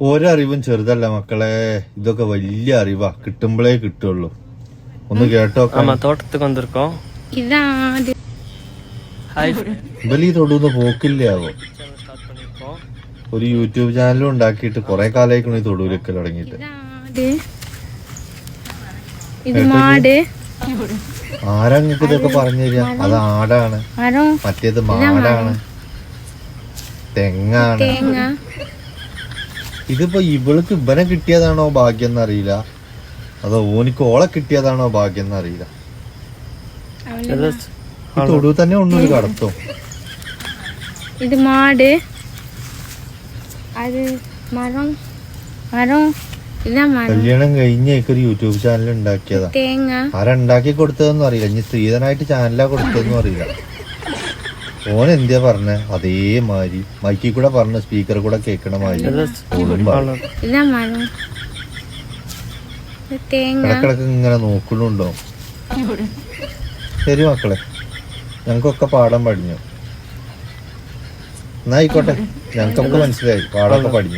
ഒരറിവും ചെറുതല്ല മക്കളെ. ഇതൊക്കെ വലിയ അറിവാ. കിട്ടുമ്പോഴേ കിട്ടുള്ളൂ. ഒന്ന് കേട്ടോ തോട്ടത്തിൽ കൊണ്ടിരിക്കോ ഇവലീ തൊടുന്ന് പോക്കില്ലാവോ? ഒരു യൂട്യൂബ് ചാനലും ഉണ്ടാക്കിയിട്ട് കൊറേ കാലായിക്കണ ഈ തൊടുവിലൊക്കെ തുടങ്ങിട്ട് ആരാക്കിതൊക്കെ പറഞ്ഞു തരിക അത് ആടാണ്. മറ്റേത് മാടാണ്. തെങ്ങാണ്. ഇതിപ്പോ ഇവൾക്ക് ഇവനെ കിട്ടിയതാണോ ഭാഗ്യം എന്നറിയില്ല അതോ ഓനിക്ക് ഓളെ കിട്ടിയതാണോ ഭാഗ്യം എന്നറിയില്ല തൊടു തന്നെ ഒന്നും കടത്തും? ഇത് മാട്. മരം. മരം. കല്യാണം കഴിഞ്ഞ ഒരു യൂട്യൂബ് ചാനൽ ഉണ്ടാക്കിയതാ. ആരാ ഉണ്ടാക്കി കൊടുത്തതെന്നും അറിയില്ല. ഇനി സ്ത്രീധനായിട്ട് ചാനലാ കൊടുത്തതെന്നും അറിയില്ല. ഓൻ എന്തിയാ പറഞ്ഞ? അതേമാതിരി. മൈക്കിൽ കൂടെ പറഞ്ഞ സ്പീക്കർ കൂടെ കേൾക്കണ മാതിരി. ഇടക്കിടക്ക് ഇങ്ങനെ നോക്കണുണ്ടോ? ശരി മക്കളെ. ഞങ്ങൾക്കൊക്കെ പാടാൻ പഠിഞ്ഞു. എന്നായിക്കോട്ടെ ഞങ്ങൾക്കൊക്കെ മനസ്സിലായി. പാടൊക്കെ പഠിഞ്ഞു.